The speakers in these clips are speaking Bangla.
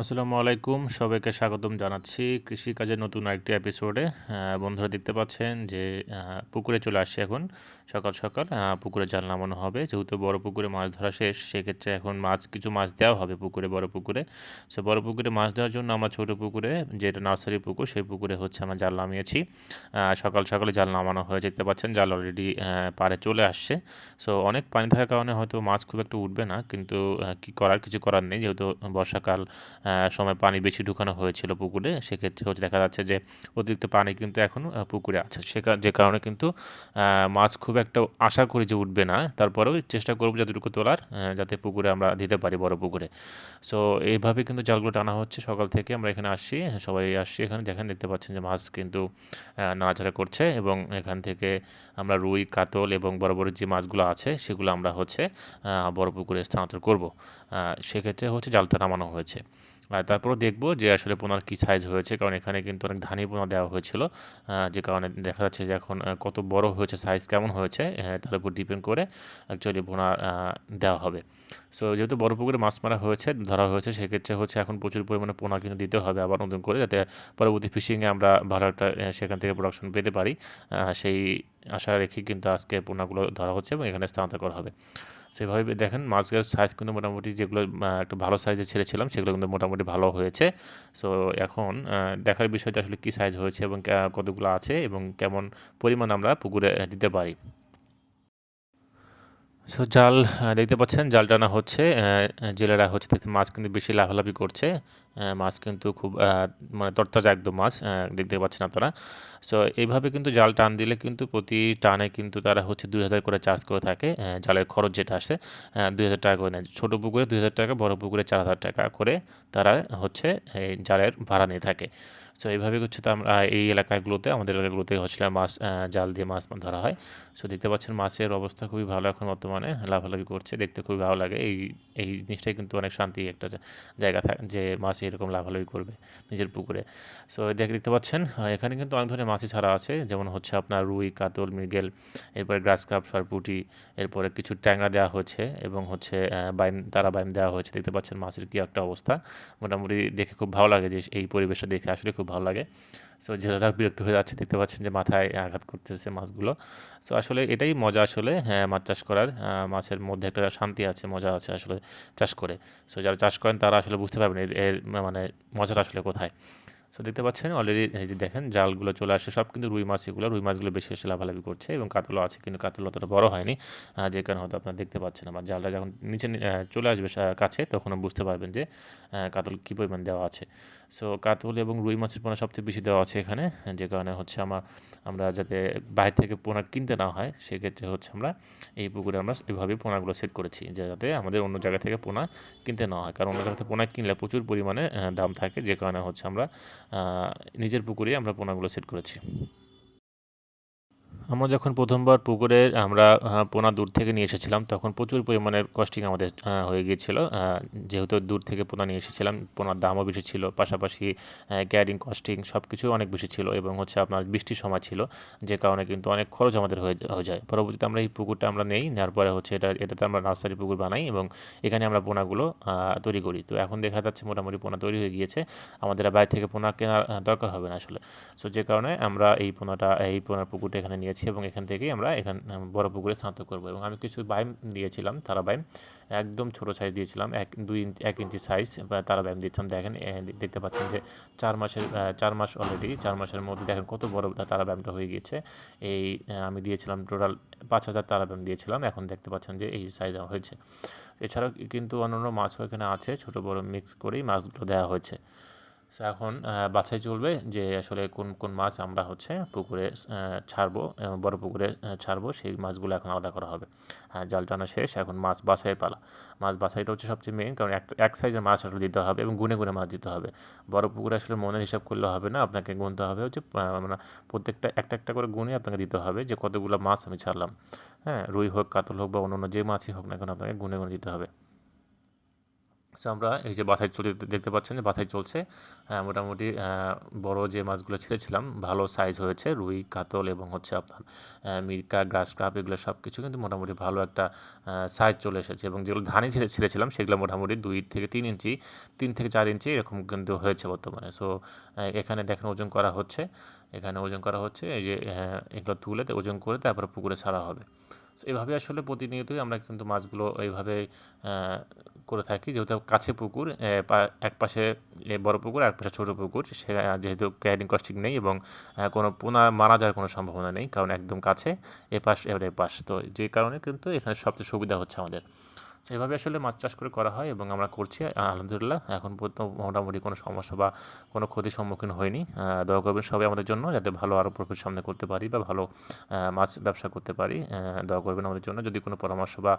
আসসালামু আলাইকুম। সবাইকে স্বাগতম জানাচ্ছি কৃষিকাজের নতুন আরেকটি এপিসোডে বন্ধুরা দেখতে পাচ্ছেন যে পুকুরে চলে আসছে এখন, সকাল সকাল। পুকুরে জাল নামানো হবে। যেহেতু বড় পুকুরে মাছ ধরা শেষ, সেক্ষেত্রে এখন মাছ, কিছু মাছ দেওয়া হবে পুকুরে, বড় পুকুরে। সো বড় পুকুরে মাছ দেওয়ার জন্য আমরা ছোট পুকুরে, যেটা নার্সারি পুকুর, সেই পুকুরে হচ্ছে আমরা জাল নামিয়েছি। সকাল সকালে জাল নামানো হয়ে যেতে পাচ্ছেন জাল অলরেডি পারে চলে আসছে। সো অনেক পানি থাকার কারণে হয়তো মাছ খুব একটা উঠবে না, কিন্তু কি করার, কিছু করার নেই। যেহেতু বর্ষাকাল সময় পানি বেশি ঢুকানো হয়েছিল পুকুরে সেক্ষেত্রে হচ্ছে দেখা যাচ্ছে যে অতিরিক্ত পানি কিন্তু এখন আহ, পুকুরে আছে। সে যে কারণে কিন্তু মাছ খুব একটা আশা করি যে উঠবে না। তারপরেও চেষ্টা করব যতটুকু তোলার যাতে পুকুরে আমরা দিতে পারি বড় পুকুরে। সো এইভাবে কিন্তু জালগুলো টানা হচ্ছে। সকাল থেকে আমরা এখানে আসছি সবাই আসছি এখানে। দেখেন দেখতে পাচ্ছেন যে মাছ কিন্তু নাড়াচাড়া করছে এবং এখান থেকে আমরা রুই কাতল এবং বড় বড় যে মাছগুলো আছে সেগুলো আমরা হচ্ছে বড় পুকুরে স্থানান্তর করব। সেক্ষেত্রে হচ্ছে জালটা নামানো হয়েছে। আর তারপরও দেখব যে আসলে পোনার কী সাইজ হয়েছে, কারণ এখানে কিন্তু অনেক ধানি পোনা দেওয়া হয়েছিল। যে কারণে দেখা যাচ্ছে যে এখন কত বড় হয়েছে সাইজ কেমন হয়েছে তার উপর ডিপেন্ড করে অ্যাকচুয়ালি পোনা দেওয়া হবে। সো যেহেতু বড় পুকুরে মাছ মারা হয়েছে, ধরা হয়েছে, সেক্ষেত্রে হচ্ছে এখন প্রচুর পরিমাণে পোনা কিন্তু দিতে হবে আবার নতুন করে, যাতে পরবর্তী ফিশিংয়ে আমরা ভালো একটা সেখান থেকে প্রোডাকশন পেতে পারি। সেই আশা রেখে কিন্তু আজকে পোনাগুলো ধরা হচ্ছে এবং এখানে স্থানান্তর করা হবে। সেভাবে দেখেন মাছগুলোর সাইজ কিন্তু মোটামুটি যেগুলো একটা ভালো সাইজে ছেড়েছিলাম, সেগুলো কিন্তু মোটামুটি ভালো হয়েছে। সো এখন দেখার বিষয়টা আসলে কী সাইজ হয়েছে এবং কতগুলো আছে এবং কেমন পরিমাণ আমরা পুকুরে দিতে পারি। সো জাল দেখতে পাচ্ছেন জাল টানা হচ্ছে জেলেরা হচ্ছে দেখতে মাছ কিন্তু বেশি লাফালাফি করছে মাছ কিন্তু খুব মানে তরতাজা একদম মাছ দেখতে পাচ্ছেন আপনারা। সো এইভাবে কিন্তু জাল টান দিলে কিন্তু প্রতি টানে কিন্তু তারা হচ্ছে দুই হাজার করে চার্জ করে থাকে জালের খরচ যেটা আসে দুই হাজার টাকা করে নেয়। ছোটো পুকুরে দুই হাজার টাকা, বড় পুকুরে চার হাজার টাকা করে তারা হচ্ছে এই জালের ভাড়া নিয়ে থাকে। সো এইভাবে হচ্ছে তো আমরা এই এলাকাগুলোতে, আমাদের এলাকাগুলোতে হচ্ছে মাছ জাল দিয়ে মাছ ধরা হয়। সো দেখতে পাচ্ছেন মাছের অবস্থা খুবই ভালো এখন বর্তমানে, লাফালাফি করছে, দেখতে খুবই ভালো লাগে। এই এই জিনিসটাই কিন্তু অনেক শান্তি একটা জায়গা থাকে যে মাছ এরকম লাফালাফি করবে নিজের পুকুরে। সো দেখে, দেখতে পাচ্ছেন এখানে কিন্তু অনেক ধরনের মাছই ছাড়া আছে। যেমন হচ্ছে আপনার রুই, কাতল, মৃগেল, এরপরে গ্রাস কাপ, সরপুটি, এরপরে কিছু ট্যাংরা দেওয়া হয়েছে এবং হচ্ছে বাইম তারা বাইম দেওয়া হয়েছে। দেখতে পাচ্ছেন মাছের কী একটা অবস্থা। মোটামুটি দেখে খুব ভালো লাগে যে এই পরিবেশটা দেখে। আসলে খুব ভালো লাগে। সো জেলেরা বিরক্ত হয়ে যাচ্ছে, দেখতে পাচ্ছেন যে মাথায় আঘাত করতেছে মাছগুলো। সো আসলে এটাই মজা আসলে হ্যাঁ মাছ চাষ করার। মাছের মধ্যে একটা শান্তি আছে, মজা আছে আসলে চাষ করে। সো যারা চাষ করেন তারা আসলে বুঝতে পারবেন এর মানে মজাটা আসলে কোথায়। সো দেখতে পাচ্ছেন অলরেডি এই যে দেখেন জালগুলো চলে আসে সব কিন্তু রুই মাছ এগুলো। রুই মাছগুলো বেশি এসে লাভালাভি করছে এবং কাতলও আছে, কিন্তু কাতল অতটা বড় হয়নি। যে কারণে হয়তো আপনারা দেখতে পাচ্ছেন আমার জালটা যখন নিচে চলে আসবে কাছে তখন বুঝতে পারবেন যে কাতল কী পরিমাণ দেওয়া আছে। সো কাতল এবং রুই মাছের পোনা সবচেয়ে বেশি দেওয়া আছে এখানে, যে কারণে হচ্ছে আমার, আমরা যাতে বাইরে থেকে পোনা কিনতে না হয়, সেক্ষেত্রে হচ্ছে আমরা এই পুকুরে আমরা এভাবেই পোনাগুলো সেট করেছি, যাতে আমাদের অন্য জায়গা থেকে পোনা কিনতে না হয়। কারণ অন্য জায়গা থেকে পোনা কিনলে প্রচুর পরিমাণে দাম থাকে, যে কারণে হচ্ছে আমরা নিজের পুকুরেই আমরা পোনাগুলো সেট করেছি। আমরা যখন প্রথমবার পুকুরে আমরা পোনা দূর থেকে নিয়ে এসেছিলাম, তখন প্রচুর পরিমাণের কস্টিং আমাদের হয়ে গিয়েছিল। যেহেতু দূর থেকে পোনা নিয়ে এসেছিলাম, পোনার দামও বেশি ছিল, পাশাপাশি ক্যারিং কস্টিং সব কিছু অনেক বেশি ছিল এবং হচ্ছে আপনার বৃষ্টির সময় ছিল, যে কারণে কিন্তু অনেক খরচ আমাদের হয়ে যায়। পরবর্তীতে আমরা এই পুকুরটা আমরা নেই, নেওয়ার পরে হচ্ছে এটা, এটাতে আমরা নার্সারি পুকুর বানাই এবং এখানে আমরা পোনাগুলো তৈরি করি। তো এখন দেখা যাচ্ছে মোটামুটি পোনা তৈরি হয়ে গিয়েছে, আমাদের বাইরে থেকে পোনা কেনার দরকার হবে না আসলে। সো যে কারণে আমরা এই পোনাটা, এই পোনার পুকুরটা এখানে নিয়েছি এবং এখান থেকেই আমরা এখান বড় পুকুরে স্থানান্তর করব। এবং আমি কিছু বাইম দিয়েছিলাম তারা বাইম একদম ছোট সাইজ দিয়েছিলাম, এক, দুই ইঞ্চি এক ইঞ্চি সাইজ তারা বাইম দিয়েছিলাম দেখেন দেখতে পাচ্ছেন যে চার মাসের চার মাস অলরেডি চার মাসের মধ্যে দেখেন কত বড় তারা ব্যায়ামটা হয়ে গিয়েছে। এই আমি দিয়েছিলাম টোটাল পাঁচ হাজার তারা ব্যায়াম দিয়েছিলাম, এখন দেখতে পাচ্ছেন যে এই সাইজ হয়েছে। এছাড়াও কিন্তু অন্যান্য মাছও এখানে আছে, ছোট বড় মিক্স করেই মাছগুলো দেওয়া হয়েছে। সো এখন বাছাই চলবে যে আসলে কোন কোন মাছ আমরা হচ্ছে পুকুরে ছাড়বো বড় পুকুরে ছাড়বো, সেই মাছগুলো এখন আলাদা করা হবে। হ্যাঁ জাল টানা শেষ, এখন মাছ বাছাইয়ের পালা। মাছ বাছাইটা হচ্ছে সবচেয়ে মেন কারণ এক এক সাইজের মাছ আসলে দিতে হবে এবং গুনে গুনে মাছ দিতে হবে। বড় পুকুরে আসলে মনের হিসাব করলে হবে না, আপনাকে গুনতে হবে হচ্ছে মানে প্রত্যেকটা, একটা একটা করে গুনে আপনাকে দিতে হবে যে কতগুলো মাছ আমি ছাড়লাম। হ্যাঁ রুই হোক, কাতল হোক বা অন্য অন্য যে মাছই হোক না কেন আপনাকে গুনে গুনে দিতে হবে। সো আমরা এই যে বাথাই চলতে দেখতে পাচ্ছেন যে বাথাই চলছে। মোটামুটি বড় যে মাছগুলো ছেড়েছিলাম, ভালো সাইজ হয়েছে, রুই, কাতল এবং হচ্ছে আপনার মিরকা গ্রাস ক্রাপ এগুলো সব কিছু কিন্তু মোটামুটি ভালো একটা সাইজ চলে এসেছে এবং যেগুলো ধানে ছেড়ে, ছেড়েছিলাম, সেগুলো মোটামুটি দুই থেকে তিন ইঞ্চি, তিন থেকে চার ইঞ্চি এরকম কিন্তু হয়েছে বর্তমানে। সো এখানে দেখেন ওজন করা হচ্ছে, এখানে ওজন করা হচ্ছে, এই যে এগুলো তুলে ওজন করে তারপরে পুকুরে ছাড়া হবে। এভাবে আসলে প্রতিনিয়তই আমরা কিন্তু মাছগুলো এইভাবে করে থাকি। যেহেতু কাছে পুকুর এক পাশে বড় পুকুর এক পাশে ছোটো পুকুর, সে, যেহেতু ক্যারিং কস্টিং নেই এবং কোনো পোনা, মারা যাওয়ার কোনো সম্ভাবনা নেই, কারণ একদম কাছে এ পাশ এবার এ পাশ তো যে কারণে কিন্তু এখানে সবচেয়ে সুবিধা হচ্ছে আমাদের। তো এভাবে আসলে মাছ চাষ করে করা হয় এবং আমরা করছি, আলহামদুলিল্লাহ। এখন পর্যন্ত মোটামুটি কোনো সমস্যা বা কোনো ক্ষতির সম্মুখীন হয়নি দয়া করবেন সবাই আমাদের জন্য যাতে ভালো আরও প্রফিট সামনে করতে পারি বা ভালো মাছ ব্যবসা করতে পারি। দয়া করবেন আমাদের জন্য। যদি কোনো পরামর্শ বা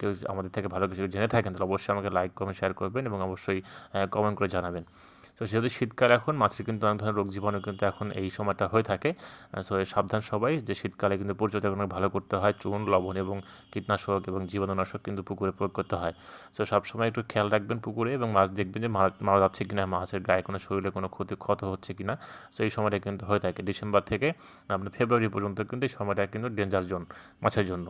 কেউ আমাদের থেকে ভালো কিছু জেনে থাকেন, তাহলে অবশ্যই আমাকে লাইক কমেন্ট শেয়ার করবেন এবং অবশ্যই কমেন্ট করে জানাবেন। তো যেহেতু শীতকাল এখন মাছের কিন্তু অনেক ধরনের রোগ জীবাণু কিন্তু এখন এই সময়টা হয়ে থাকে। সো সাবধান সবাই যে শীতকালে কিন্তু পরিচর্যা ভালো করতে হয়। চুন, লবণ এবং কীটনাশক এবং জীবাণুনাশক কিন্তু পুকুরে প্রয়োগ করতে হয়। সো সবসময় একটু খেয়াল রাখবেন পুকুরে এবং মাছ দেখবেন যে মারা যাচ্ছে কিনা, মাছের গায়ে কোনো শরীরে কোনো ক্ষতি, ক্ষত হচ্ছে কিনা। সো এই সময়টা কিন্তু হয়ে থাকে। ডিসেম্বর থেকে আপনার ফেব্রুয়ারি পর্যন্ত কিন্তু এই সময়টা কিন্তু ডেঞ্জার জোন মাছের জন্য।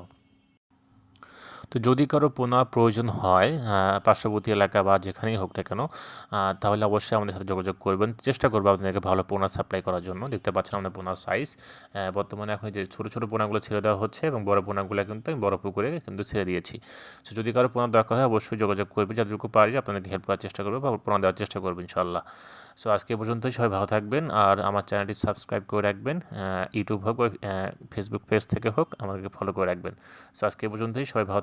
তো যদি কারও পোনা প্রয়োজন হয় পার্শ্ববর্তী এলাকা বা যেখানেই হোক না কেন তাহলে অবশ্যই আমাদের সাথে যোগাযোগ করবেন। চেষ্টা করব আপনাদেরকে ভালো পোনা সাপ্লাই করার জন্য। দেখতে পাচ্ছেন আমাদের পোনার সাইজ বর্তমানে এখন যে ছোটো ছোটো পোনাগুলো ছেড়ে দেওয়া হচ্ছে এবং বড় পোনাগুলো কিন্তু আমি বড় পুকুরে কিন্তু ছেড়ে দিয়েছি। তো যদি কারও পোনা দরকার হয়, অবশ্যই যোগাযোগ করবেন। যতটুকু পারি আপনাদেরকে হেল্প করার চেষ্টা করব বা পোনা দেওয়ার চেষ্টা করব ইনশাল্লাহ সো আজকে পর্যন্তই। সবাই ভালো থাকবেন। আর আমার চ্যানেলটি সাবস্ক্রাইব করে রাখবেন। ইউটিউব হোক ফেসবুক পেজ থেকে হোক আমাকে ফলো করে রাখবেন। সো আজকে পর্যন্তই। সবাই ভালো